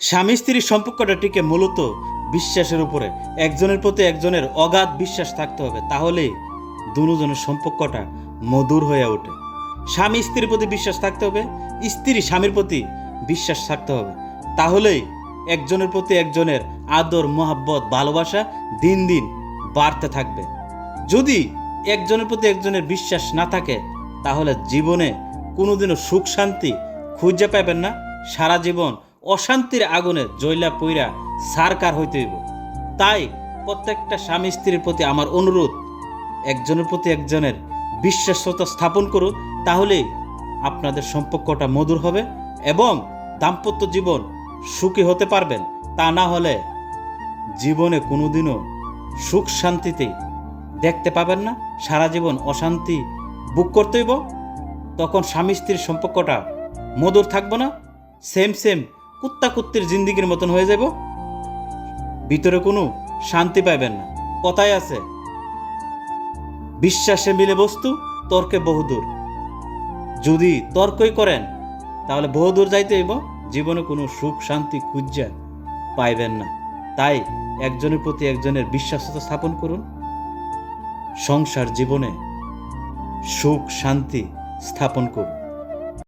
স্বামী স্ত্রীর সম্পর্কটা টিকে মূলত বিশ্বাসের উপরে। একজনের প্রতি একজনের অগাধ বিশ্বাস থাকতে হবে, তাহলেই দুজনের সম্পর্কটা মধুর হয়ে ওঠে। স্বামী স্ত্রীর প্রতি বিশ্বাস থাকতে হবে, স্ত্রী স্বামীর প্রতি বিশ্বাস থাকতে হবে। তাহলেই একজনের প্রতি একজনের আদর, মোহাব্বত, ভালোবাসা দিন দিন বাড়তে থাকবে। যদি একজনের প্রতি একজনের বিশ্বাস না থাকে, তাহলে জীবনে কোনোদিনও সুখ শান্তি খুঁজে পাবেন না। সারা জীবন অশান্তির আগুনে জৈলা পইরা সারকার হইতে হইব। তাই প্রত্যেকটা স্বামী স্ত্রীর প্রতি আমার অনুরোধ, একজনের প্রতি একজনের বিশ্বাসতা স্থাপন করুন, তাহলেই আপনাদের সম্পর্কটা মধুর হবে এবং দাম্পত্য জীবন সুখী হতে পারবেন। তা না হলে জীবনে কোনোদিনও সুখ শান্তিতে দেখতে পাবেন না। সারা জীবন অশান্তি বুক করতে হইব। তখন স্বামী স্ত্রীর সম্পর্কটা মধুর থাকব না। সেম সেম কুত্তা কুত্তির জিন্দিগির মতন হয়ে যাব ভিতরে কোনো শান্তি পাইবেন না। কথায় আছে, বিশ্বাসে মিলে বস্তু, তর্কে বহুদূর যদি তর্কই করেন, তাহলে বহুদূর যাইতে হইব। জীবনে কোনো সুখ শান্তি খুঁজা পাইবেন না। তাই একজনের প্রতি একজনের বিশ্বাসতা স্থাপন করুন। সংসার জীবনে সুখ শান্তি স্থাপন করুন।